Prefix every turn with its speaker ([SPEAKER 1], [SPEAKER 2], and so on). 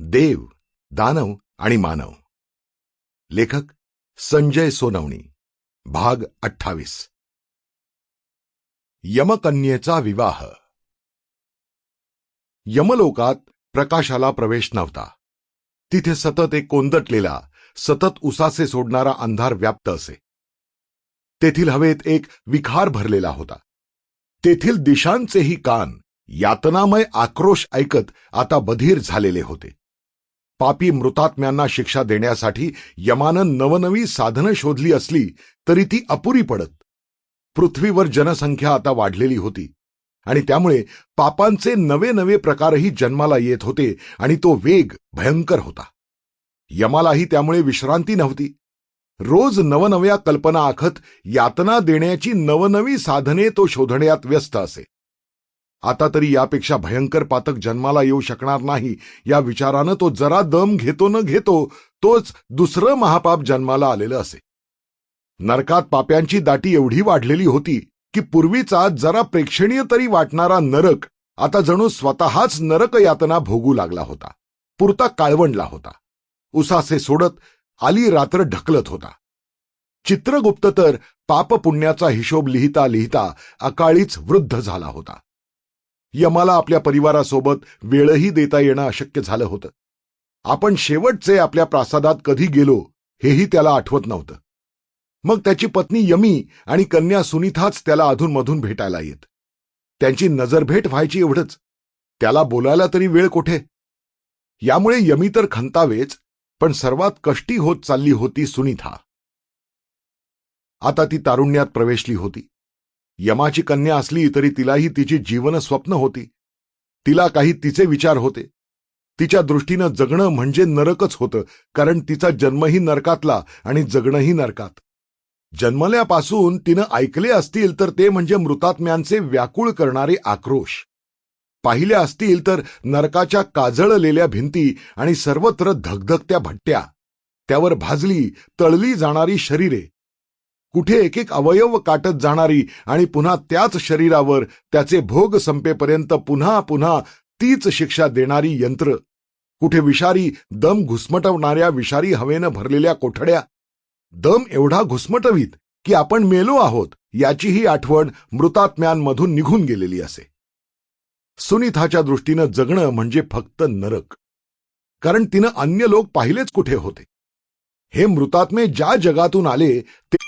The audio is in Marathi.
[SPEAKER 1] देव दानव आणि मानव. लेखक संजय सोनवणी भाग अठ्ठावीस. यमकन्येचा विवाह. यमलोकात प्रकाशाला प्रवेश नव्हता. तिथे सतत एक कोंदटलेला सतत उसासे सोडणारा अंधार व्याप्त असे. तेथील हवेत एक विखार भरलेला होता. तेथील दिशांचेही कान यातनामय आक्रोश ऐकत आता बधीर झालेले होते. पापी मृतात्म्यांना शिक्षा देण्यासाठी यमानं नवनवी साधनं शोधली असली तरी ती अपुरी पडत. पृथ्वीवर जनसंख्या आता वाढलेली होती आणि त्यामुळे पापांचे नवे नवे प्रकारही जन्माला येत होते आणि तो वेग भयंकर होता. यमालाही त्यामुळे विश्रांती नव्हती. रोज नवनव्या कल्पना आखत यातना देण्याची नवनवी साधने तो शोधण्यात व्यस्त असे. आता तरी यापेक्षा भयंकर पातक जन्माला येऊ शकणार नाही. या विचारानं तो जरा दम घेतो न घेतो तोच दुसरं महापाप जन्माला आलेलं असे. नरकात पाप्यांची दाटी एवढी वाढलेली होती की पूर्वीचा जरा प्रेक्षणीय तरी वाटणारा नरक आता जणू स्वतःच नरक यातना भोगू लागला होता. पुरता काळवंडला होता. उसासे सोडत आली रात्र ढकलत होता. चित्रगुप्त तर पापपुण्याचा हिशोब लिहिता लिहिता अकाळीच वृद्ध झाला होता. यमाला आपल्या परिवारासोबत वेळही देता येणं अशक्य झालं होतं. आपण शेवटचे आपल्या प्रासादात कधी गेलो हेही त्याला आठवत नव्हतं. मग त्याची पत्नी यमी आणि कन्या सुनीताच त्याला अधूनमधून भेटायला येत. त्यांची नजरभेट व्हायची एवढंच. त्याला बोलायला तरी वेळ कुठे? यामुळे यमी तर खंतावेच पण सर्वात कष्टी होत चालली होती सुनीता आता ती तारुण्यात प्रवेशली होती. यमाची कन्या असली तरी तिलाही तिची जीवन स्वप्न होती. तिला काही तिचे विचार होते. तिच्या दृष्टीनं जगणं म्हणजे नरकच होतं कारण तिचा जन्मही नरकातला आणि जगणंही नरकात. जन्मल्यापासून तिनं ऐकले असतील तर ते म्हणजे मृतात्म्यांचे व्याकुळ करणारे आक्रोश. पाहिल्या असतील तर नरकाच्या काजळलेल्या भिंती आणि सर्वत्र धगधगत्या भट्ट्या. त्यावर भाजली तळली जाणारी शरीरे. कुठे एक एक अवयव काटत जाणारी आणि पुन्हा त्याच शरीरावर त्याचे भोग संपेपर्यंत पुन्हा पुन्हा तीच शिक्षा देणारी यंत्र. कुठे विषारी दम घुसमटवणाऱ्या विषारी हवेनं भरलेल्या कोठड्या. दम एवढा घुसमटवीत की आपण मेलो आहोत याचीही आठवण मृतात्म्यांमधून निघून गेलेली असे. सुनीताच्या दृष्टीनं जगणं म्हणजे फक्त नरक. कारण तिनं अन्य लोक पाहिलेच कुठे होते. हे मृतात्मे ज्या जगातून आले ते